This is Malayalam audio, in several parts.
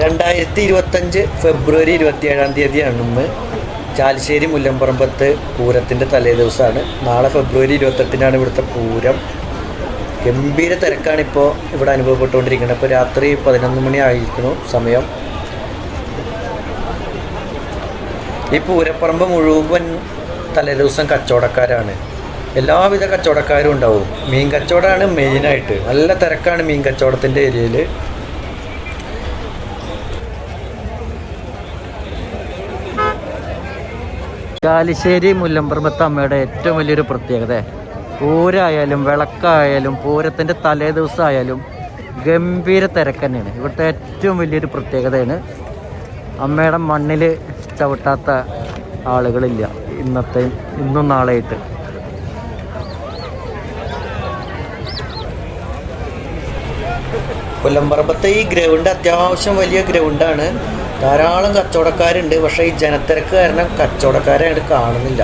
രണ്ടായിരത്തി ഇരുപത്തഞ്ച് ഫെബ്രുവരി ഇരുപത്തിയേഴാം തീയതിയാണ് ഇന്ന്. ചാലിശ്ശേരി മുല്ലമ്പറമ്പത്ത് പൂരത്തിന്റെ തലേ ദിവസമാണ് നാളെ ഫെബ്രുവരി ഇരുപത്തെട്ടിനാണ് ഇവിടുത്തെ പൂരം. ഗംഭീര തിരക്കാണിപ്പോൾ ഇവിടെ അനുഭവപ്പെട്ടുകൊണ്ടിരിക്കുന്നത്. ഇപ്പോൾ രാത്രി പതിനൊന്ന് മണി ആയിരിക്കുന്നു സമയം. ഈ പൂരപ്പറമ്പ് മുഴുവൻ തലേദിവസം കച്ചവടക്കാരാണ്. എല്ലാവിധ കച്ചവടക്കാരും ഉണ്ടാവും. മീൻ കച്ചവടമാണ് മെയിനായിട്ട് നല്ല തിരക്കാണ് മീൻ കച്ചവടത്തിന്റെ ഏരിയയിൽ കാലിശ്ശേരി മുല്ലമ്പറമ്പത്ത് അമ്മയുടെ ഏറ്റവും വലിയൊരു പ്രത്യേകത. പൂരായാലും വിളക്കായാലും പൂരത്തിന്റെ തലേ ദിവസമായാലും ഗംഭീര തിരക്ക് തന്നെയാണ് ഇവിടുത്തെ ഏറ്റവും വലിയൊരു പ്രത്യേകതയാണ് അമ്മയുടെ മണ്ണിൽ ചവിട്ടാത്ത ആളുകളില്ല ഇന്നത്തെ ഇന്നും നാളെയായിട്ട്. കൊല്ലംപറമ്പത്തെ ഈ ഗ്രൗണ്ട് അത്യാവശ്യം വലിയ ഗ്രൗണ്ടാണ്. ധാരാളം കച്ചവടക്കാരുണ്ട്. പക്ഷേ ഈ ജനത്തിരക്ക് കാരണം കച്ചവടക്കാരെ അങ്ങോട്ട് കാണുന്നില്ല.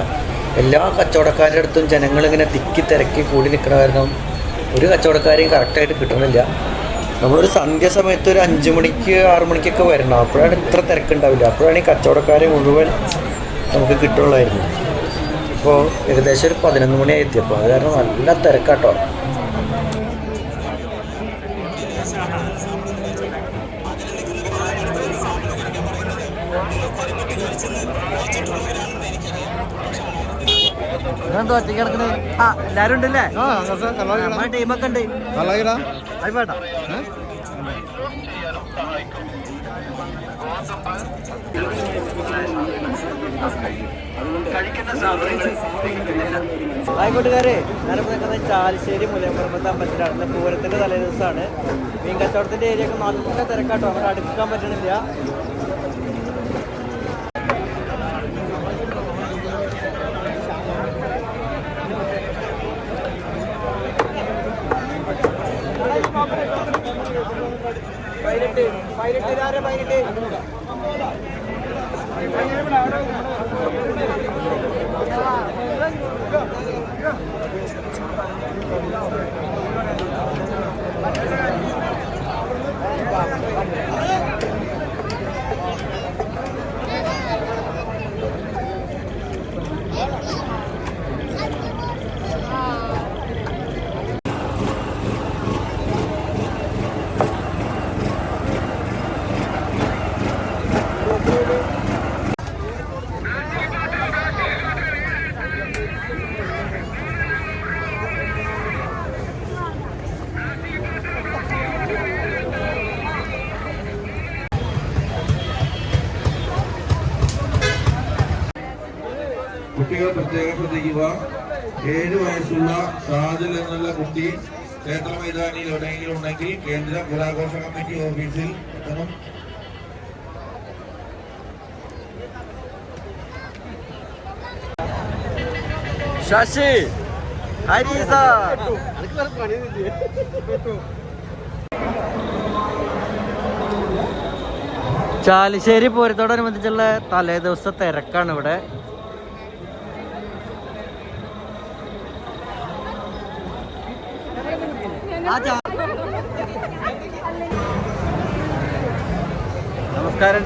എല്ലാ കച്ചവടക്കാരുടെ അടുത്തും ജനങ്ങളിങ്ങനെ തിക്കി തിരക്കി കൂടി നിൽക്കണ കാരണം ഒരു കച്ചവടക്കാരെയും കറക്റ്റായിട്ട് കിട്ടണില്ല. നമ്മളൊരു സന്ധ്യ സമയത്ത് ഒരു അഞ്ച് മണിക്ക് ആറു മണിക്കൊക്കെ വരണം. അപ്പോഴാണ് ഇത്ര തിരക്കുണ്ടാവില്ല. അപ്പോഴാണ് ഈ കച്ചവടക്കാരെ മുഴുവൻ നമുക്ക് കിട്ടുള്ളായിരുന്നു. ഇപ്പോൾ ഏകദേശം ഒരു പതിനൊന്ന് മണിയായി എത്തിയപ്പോൾ അത് കാരണം നല്ല തിരക്കാട്ടോ. എന്താ ഒറ്റ കിടക്കുന്നത് ആ എല്ലാരും ഉണ്ടല്ലേ? ടീമൊക്കെ ഉണ്ട്. വേണ്ട. ആയിക്കോട്ടുകാരെ ഞാനിപ്പോൾ നിൽക്കുന്നത് ചാലിശ്ശേരി മുലയമ്പറമ്പത്ത് അമ്പലത്തിലാണ്. പൂരത്തിന്റെ തലേ ദിവസമാണ് മീൻ കച്ചവടത്തിന്റെ ഏരിയ ഒക്കെ നല്ല തിരക്കാട്ടോ. അവിടെ അടുക്കാൻ പറ്റണില്ല. പതിനെട്ട് കുട്ടികൾ പ്രത്യേകം ശ്രദ്ധിക്കുക. ഏഴ് വയസ്സുള്ള ഷാദിൽ എന്നുള്ള കുട്ടി ക്ഷേത്ര മൈതാനിയിൽ എവിടെയെങ്കിലും ഉണ്ടെങ്കിൽ കേന്ദ്ര പുരാഘോഷ കമ്മിറ്റി ഓഫീസിൽ എത്തണം. ശശി ഹരീസ ചാലിശ്ശേരി പൂരത്തോടനുബന്ധിച്ചുള്ള തലേ ദിവസത്തെ തിരക്കാണ് ഇവിടെ നമസ്കാരം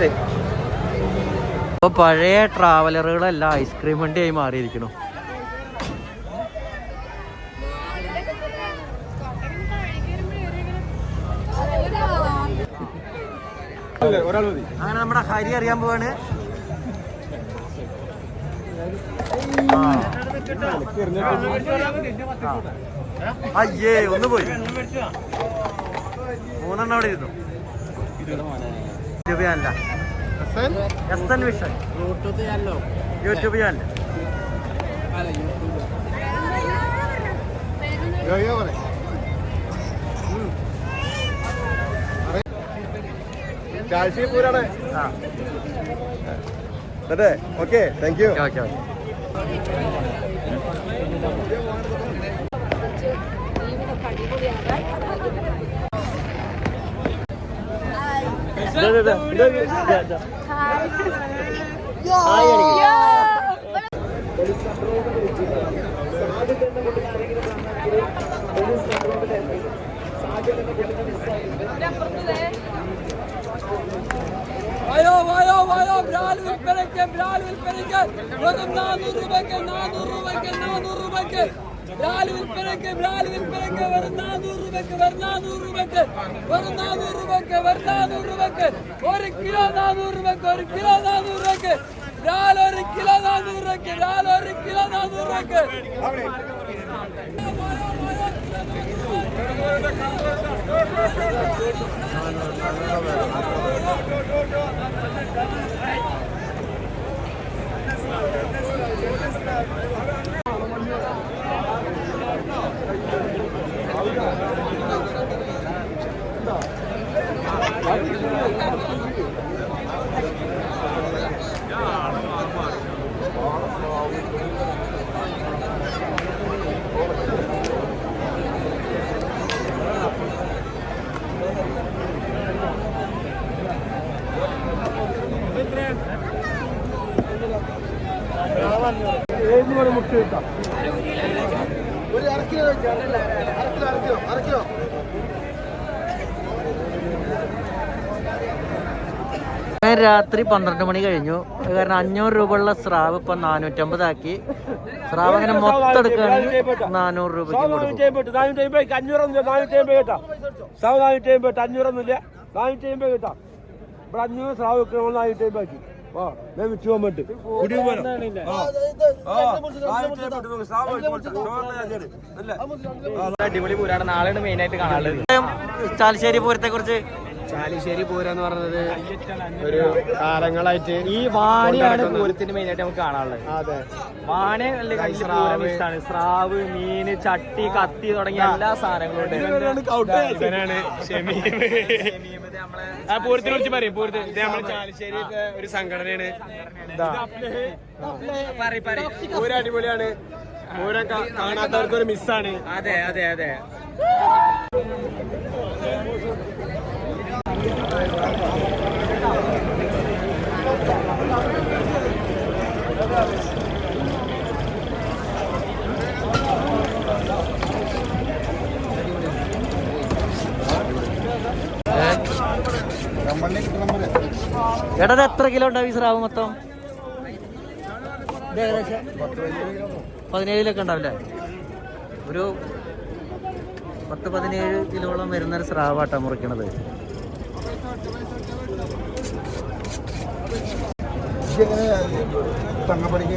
ഇപ്പൊ പഴയ ട്രാവലറുകളല്ല ഐസ്ക്രീം വണ്ടിയായി മതി അങ്ങനെ നമ്മുടെ ഹരി അറിയാൻ പോവാണ്. ആ. അയ്യേ ഒന്ന് പോയി. മൂന്നെണ്ണം അവിടെ ഇരുന്നു. YouTube ചാനല S N? Vision. YouTube channel okay thank you okay okay. ഇതാ. ഹായ് അടിക്ക്. ബ്രാൽ വിൽപ്പനയ്ക്ക് ബ്രാൽ വിൽപ്പനയ്ക്ക് വെറും നാനൂറ് രൂപയ്ക്ക് നാനൂറ് രൂപയ്ക്ക് നാനൂറ് രൂപയ്ക്ക് ബ്രാൽ വിൽപ്പനയ്ക്ക് ബ്രാൽ വിൽപ്പനയ്ക്ക് വെറും നാനൂറ് രൂപയ്ക്ക് വെറും നാനൂറ് രൂപയ്ക്ക് വെറും നാനൂറ് രൂപയ്ക്ക് വെറും നാനൂറ് രൂപയ്ക്ക് ഒരു കിലോ നാനൂറ് രൂപയ്ക്ക് ഒരു കിലോ നാനൂറ് രൂപയ്ക്ക് ബ്രാൽ ഒരു കിലോ നാനൂറ് രൂപയ്ക്ക് ബ്രാൽ ഒരു കിലോ നാനൂറ് രൂപയ്ക്ക് ഒരു അര കിലോ വെച്ച് അര കിലോ അര കിലോ അര കിലോ അര കിലോ ഞാൻ രാത്രി പന്ത്രണ്ട് മണി കഴിഞ്ഞു. അത് കാരണം അഞ്ഞൂറ് രൂപ ഉള്ള സ്രാവ് ഇപ്പൊ നാനൂറ്റമ്പതാക്കി. സ്രാവ് അങ്ങനെ മൊത്തം എടുക്കുകയാണെങ്കിൽ നാനൂറ് രൂപയ്ക്ക് കൊടുക്കും. സ്രാവ് അഞ്ഞൂറൊന്നുമില്ല. നാനൂറ്റി അമ്പത് കേട്ടാ. ഇവിടെ അഞ്ഞൂറ് നാനൂറ്റി അടിപൊളി പൂരാണ്. നാളെയാണ് മെയിൻ ആയിട്ട് കാണാനുള്ളത്. ചാലശ്ശേരി പൂരത്തെ കുറിച്ച് ചാലിശ്ശേരി പൂരം എന്ന് പറഞ്ഞത് ഒരു കാലങ്ങളായിട്ട് ഈ വാണിയാണ് പൂരത്തിന് മെയിൻ ആയിട്ട് നമുക്ക് കാണാനുള്ളത്. അതെ. വാണി ഇഷ്ടമാണ് സ്രാവ് മീന് ചട്ടി കത്തി തുടങ്ങിയ എല്ലാ സാധനങ്ങളും ആ പൂരത്തിനെ കുറിച്ച് പറയും. പൂരത്തിൽ ഇത് നമ്മുടെ ചാലിശ്ശേരി ഒരു സംഘടനയാണ്. പൂരം അടിപൊളിയാണ്. പൂരം കാണാത്തവർക്ക് ഒരു മിസ്സാണ് അതെ അതെ അതെ. എടാ എത്ര കിലോ ഉണ്ടാവും ഈ സ്രാവ് മൊത്തം? ഏകദേശം പതിനേഴിലൊക്കെ ഉണ്ടാവില്ലേ? ഒരു പത്ത് പതിനേഴ് കിലോളം വരുന്ന ഒരു സ്രാവാട്ടാ മുറിക്കണത്. തങ്ങപ്പടിക്ക്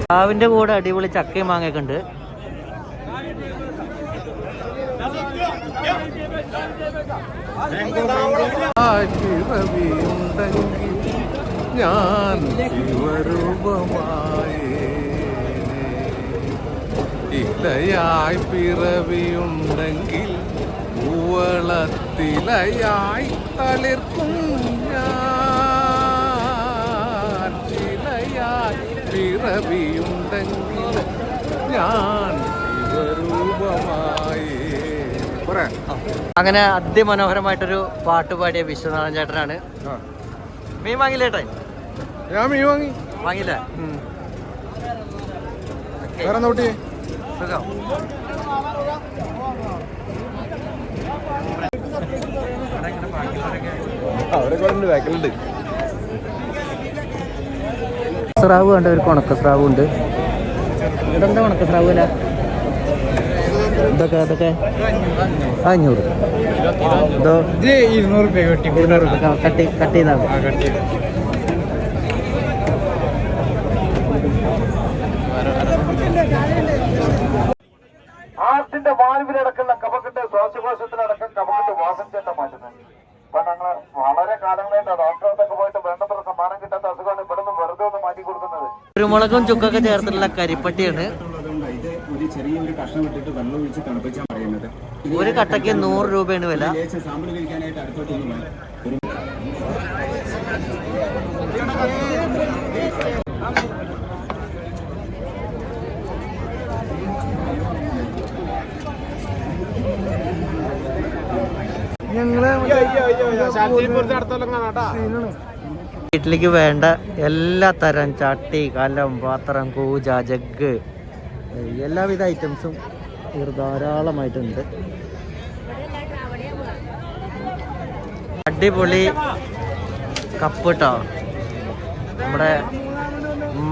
സ്രാവിന്റെ കൂടെ അടിപൊളി ചക്കയും മാങ്ങയൊക്കെ ഉണ്ട്. ഞാൻ ഇലയായി പിറവിയുണ്ടെങ്കിൽ പൂവളത്തിലയായി തളിർക്കും ഞാൻ ചിലയായി പിറവിയുണ്ടെങ്കിൽ ഞാൻ രൂപമായി പോരെ. അങ്ങനെ അതിമനോഹരമായിട്ടൊരു പാട്ട് പാടിയ വിശ്വനാഥൻ ചേട്ടനാണ്. മീൻ വാങ്ങില്ലേട്ടെ? ഞാൻ മീൻ വാങ്ങി. വാങ്ങില്ലേ വേറെ നോട്ടി സുഖം. അവരൊക്കെ ബാക്കിലുണ്ട്. സ്രാവ് കണ്ട ഒരു ഉണക്ക സ്രാവ് ഉണ്ട്. ഇതെന്താ ഉണക്ക സ്രാവ് അല്ല ഇതൊക്കെ ഇതൊക്കെ? അഞ്ഞൂറ്. ഇതോ? ഇരുന്നൂറ് രൂപ കിട്ടി. കട്ടി കട്ട്. പോയിട്ട് മാറ്റി കൊടുക്കുന്നത്. കുരുമുളകും ചുക്കൊക്കെ ചേർത്തിട്ടുള്ള കരിപ്പട്ടിയാണ്. ഒരു ചെറിയ കഷ്ണം പറയുന്നത് ഒരു കട്ടയ്ക്ക് നൂറ് രൂപയാണ് വില വീട്ടിലേക്ക് വേണ്ട എല്ലാ തരം ചട്ടി കലം പാത്രം കൂജ ജഗ് എല്ലാവിധ ഐറ്റംസും ഇവിടെ ധാരാളമായിട്ടുണ്ട്. അടിപൊളി കപ്പ് കേട്ടോ നമ്മുടെ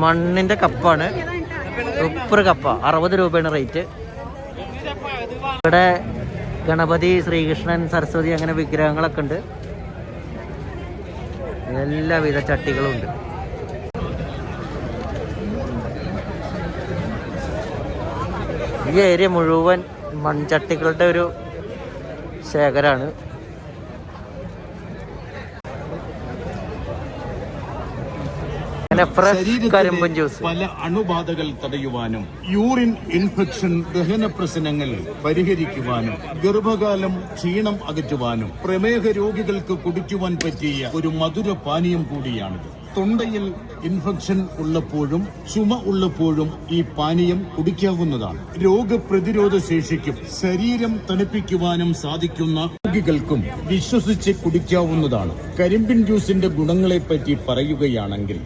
മണ്ണിന്റെ കപ്പാണ് സൂപ്പർ കപ്പ അറുപത് രൂപയാണ് റേറ്റ് ഇവിടെ ഗണപതി ശ്രീകൃഷ്ണൻ സരസ്വതി അങ്ങനെ വിഗ്രഹങ്ങളൊക്കെ ഉണ്ട്. എല്ലാവിധ ചട്ടികളും ഉണ്ട്. ഈ ഏരിയ മുഴുവൻ മൺചട്ടികളുടെ ഒരു ശേഖരമാണ് അങ്ങനെ ഫ്രഷ് കരിമ്പൻ ജ്യൂസ് പല അണുബാധകൾ തടയുവാനും യൂറിൻ ഇൻഫെക്ഷൻ ദഹന പ്രശ്നങ്ങൾ പരിഹരിക്കുവാനും ഗർഭകാലം ക്ഷീണം അകറ്റുവാനും പ്രമേഹ രോഗികൾക്ക് കുടിക്കുവാൻ പറ്റിയ ഒരു മധുര പാനീയം കൂടിയാണിത്. തൊണ്ടയിൽ ഇൻഫെക്ഷൻ ഉള്ളപ്പോഴും ചുമ ഉള്ളപ്പോഴും ഈ പാനീയം കുടിക്കാവുന്നതാണ്. രോഗപ്രതിരോധ ശേഷിക്കും ശരീരം തണുപ്പിക്കുവാനും സാധിക്കുന്ന രോഗികൾക്കും വിശ്വസിച്ച് കുടിക്കാവുന്നതാണ്. കരിമ്പിൻ ജ്യൂസിന്റെ ഗുണങ്ങളെപ്പറ്റി പറയുകയാണെങ്കിൽ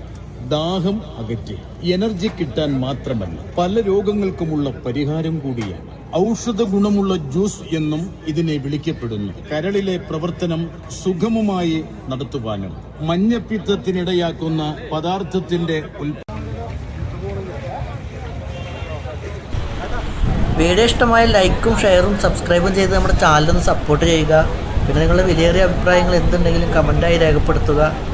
ദാഹം അകറ്റി. എനർജി കിട്ടാൻ മാത്രമല്ല പല രോഗങ്ങൾക്കുമുള്ള പരിഹാരം കൂടിയാണ്. ഔഷധ ഗുണമുള്ള ജ്യൂസ് എന്നും ഇതിനെ വിളിക്കപ്പെടുന്നു. കരളിലെ പ്രവർത്തനം സുഗമമായി നടത്തുവാനും മഞ്ഞപ്പിത്തത്തിനിടയാക്കുന്ന പദാർത്ഥത്തിന്റെ വീഡിയോ ഇഷ്ടമായ ലൈക്കും ഷെയറും സബ്സ്ക്രൈബും ചെയ്ത് നമ്മുടെ ചാനലൊന്ന് സപ്പോർട്ട് ചെയ്യുക. പിന്നെ നിങ്ങളുടെ വിലയേറിയ അഭിപ്രായങ്ങൾ എന്തുണ്ടെങ്കിലും കമന്റായി രേഖപ്പെടുത്തുക.